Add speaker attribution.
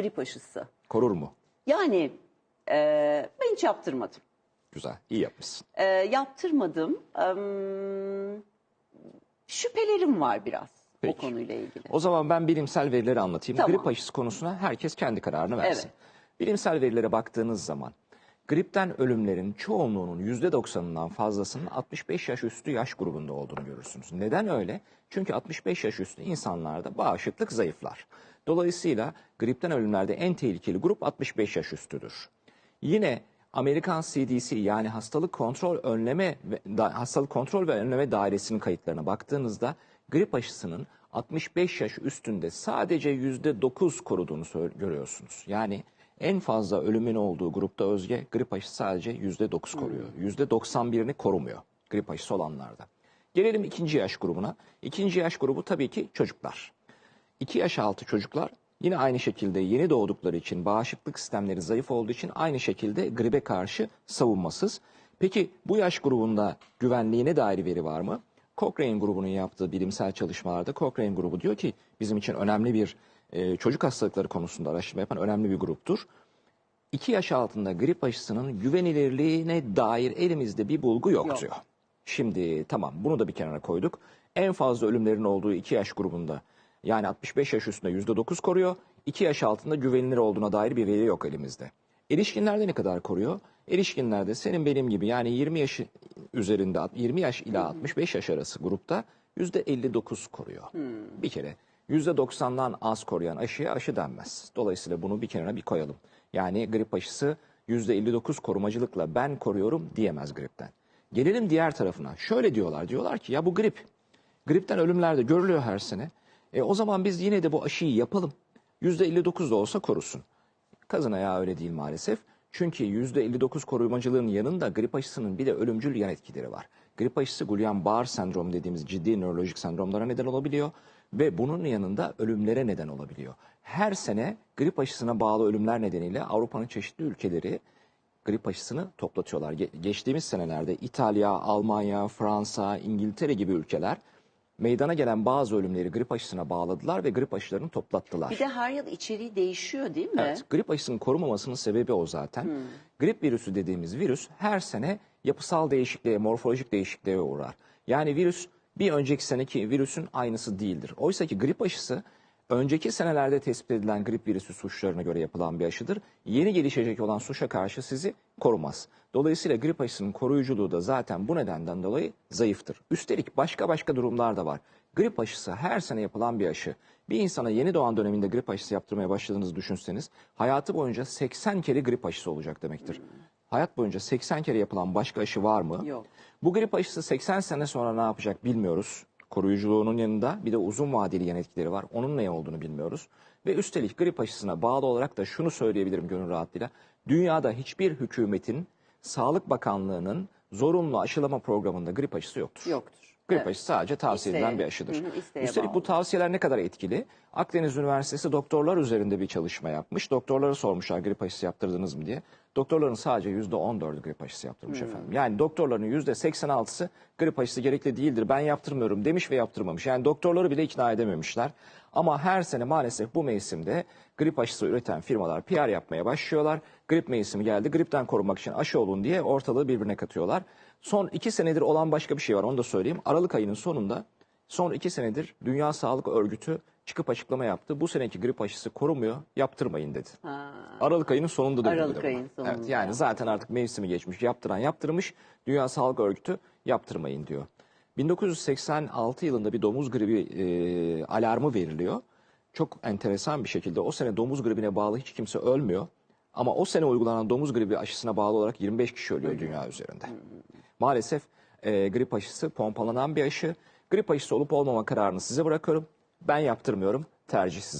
Speaker 1: grip aşısı.
Speaker 2: Korur mu?
Speaker 1: Yani e, ben hiç yaptırmadım.
Speaker 2: Güzel, iyi yapmışsın.
Speaker 1: E, yaptırmadım. Eee, şüphelerim var biraz
Speaker 2: Peki.
Speaker 1: o konuyla ilgili.
Speaker 2: O zaman ben bilimsel verileri anlatayım.
Speaker 1: Tamam.
Speaker 2: Grip aşısı konusuna herkes kendi kararını versin.
Speaker 1: Evet.
Speaker 2: Bilimsel verilere baktığınız zaman gripten ölümlerin çoğunluğunun %90'ından fazlasının 65 yaş üstü yaş grubunda olduğunu görürsünüz. Neden öyle? Çünkü 65 yaş üstü insanlarda bağışıklık zayıflar. Dolayısıyla gripten ölümlerde en tehlikeli grup 65 yaş üstüdür. Yine Amerikan CDC yani hastalık kontrol önleme ve hastalık kontrol ve önleme dairesinin kayıtlarına baktığınızda grip aşısının 65 yaş üstünde sadece %9 koruduğunu görüyorsunuz. Yani en fazla ölümün olduğu grupta özge grip aşısı sadece %9 koruyor. %91'ini korumuyor grip aşısı olanlarda. Gelelim ikinci yaş grubuna. İkinci yaş grubu tabii ki çocuklar. 2 yaş altı çocuklar yine aynı şekilde yeni doğdukları için bağışıklık sistemleri zayıf olduğu için aynı şekilde gribe karşı savunmasız. Peki bu yaş grubunda güvenliğine dair veri var mı? Cochrane grubunun yaptığı bilimsel çalışmalarda Cochrane grubu diyor ki bizim için önemli bir e, çocuk hastalıkları konusunda araştırma yapan önemli bir gruptur. 2 yaş altında grip aşısının güvenilirliğine dair elimizde bir bulgu yok,
Speaker 1: Yok.
Speaker 2: diyor. Şimdi tamam bunu da bir kenara koyduk. En fazla ölümlerin olduğu 2 yaş grubunda yani 65 yaş üstünde %9 koruyor. 2 yaş altında güvenilir olduğuna dair bir veri yok elimizde. Erişkinlerde ne kadar koruyor? Erişkinlerde senin benim gibi yani 20 yaş üzerinde 20 yaş ila 65 yaş arası grupta %59 koruyor. Bir kere %90'dan az koruyan aşıya aşı denmez. Dolayısıyla bunu bir kenara bir koyalım. Yani grip aşısı %59 korumacılıkla ben koruyorum diyemez gripten. Gelelim diğer tarafına. Şöyle diyorlar. Diyorlar ki ya bu grip. Gripten ölümler de görülüyor her sene. E, o zaman biz yine de bu aşıyı yapalım. %59 da olsa korusun. Kazın ayağı öyle değil maalesef. Çünkü %59 korumacılığın yanında grip aşısının bir de ölümcül yan etkileri var. Grip aşısı Guillain-Barré sendromu dediğimiz ciddi nörolojik sendromlara neden olabiliyor ve bunun yanında ölümlere neden olabiliyor. Her sene grip aşısına bağlı ölümler nedeniyle Avrupa'nın çeşitli ülkeleri grip aşısını toplatıyorlar. Ge- geçtiğimiz senelerde İtalya, Almanya, Fransa, İngiltere gibi ülkeler meydana gelen bazı ölümleri grip aşısına bağladılar ve grip aşılarını toplattılar.
Speaker 1: Bir de her yıl içeriği değişiyor değil mi?
Speaker 2: Evet, grip aşısının korumamasının sebebi o zaten. Grip virüsü dediğimiz virüs her sene yapısal değişikliğe, morfolojik değişikliğe uğrar. Yani virüs bir önceki seneki virüsün aynısı değildir. Oysa ki grip aşısı önceki senelerde tespit edilen grip virüsü suçlarına göre yapılan bir aşıdır. Yeni gelişecek olan suça karşı sizi korumaz. Dolayısıyla grip aşısının koruyuculuğu da zaten bu nedenden dolayı zayıftır. Üstelik başka başka durumlar da var. Grip aşısı her sene yapılan bir aşı. Bir insana yeni doğan döneminde grip aşısı yaptırmaya başladığınızı düşünseniz hayatı boyunca 80 kere grip aşısı olacak demektir. Hayat boyunca 80 kere yapılan başka aşı var mı?
Speaker 1: Yok.
Speaker 2: Bu grip aşısı 80 sene sonra ne yapacak bilmiyoruz. Koruyuculuğunun yanında bir de uzun vadeli yan etkileri var. Onun ne olduğunu bilmiyoruz. Ve üstelik grip aşısına bağlı olarak da şunu söyleyebilirim gönül rahatlığıyla. Dünyada hiçbir hükümetin, Sağlık Bakanlığı'nın zorunlu aşılama programında grip aşısı yoktur.
Speaker 1: Yoktur.
Speaker 2: Grip
Speaker 1: Evet.
Speaker 2: aşısı sadece tavsiye edilen bir aşıdır.
Speaker 1: Hı hı,
Speaker 2: Üstelik bu
Speaker 1: bağlı.
Speaker 2: tavsiyeler ne kadar etkili? Akdeniz Üniversitesi doktorlar üzerinde bir çalışma yapmış. Doktorlara sormuşlar grip aşısı yaptırdınız mı diye. Doktorların sadece %14'ü grip aşısı yaptırmış
Speaker 1: Hmm.
Speaker 2: efendim. Yani doktorların %86'sı grip aşısı gerekli değildir ben yaptırmıyorum demiş ve yaptırmamış. Yani doktorları bile ikna edememişler. Ama her sene maalesef bu mevsimde grip aşısı üreten firmalar PR yapmaya başlıyorlar. Grip mevsimi geldi gripten korunmak için aşı olun diye ortalığı birbirine katıyorlar. Son iki senedir olan başka bir şey var onu da söyleyeyim. Aralık ayının sonunda son iki senedir Dünya Sağlık Örgütü çıkıp açıklama yaptı. Bu seneki grip aşısı korumuyor yaptırmayın dedi.
Speaker 1: Ha.
Speaker 2: Aralık ayının sonunda da
Speaker 1: Aralık
Speaker 2: dedi bunu.
Speaker 1: ayın sonunda.
Speaker 2: Evet, yani zaten artık mevsimi geçmiş. Yaptıran yaptırmış. Dünya Sağlık Örgütü yaptırmayın diyor. 1986 yılında bir domuz gribi e, alarmı veriliyor. Çok enteresan bir şekilde o sene domuz gribine bağlı hiç kimse ölmüyor. Ama o sene uygulanan domuz gribi aşısına bağlı olarak 25 kişi ölüyor dünya üzerinde. Maalesef e, grip aşısı pompalanan bir aşı. Grip aşısı olup olmama kararını size bırakıyorum. Ben yaptırmıyorum. Tercih sizin.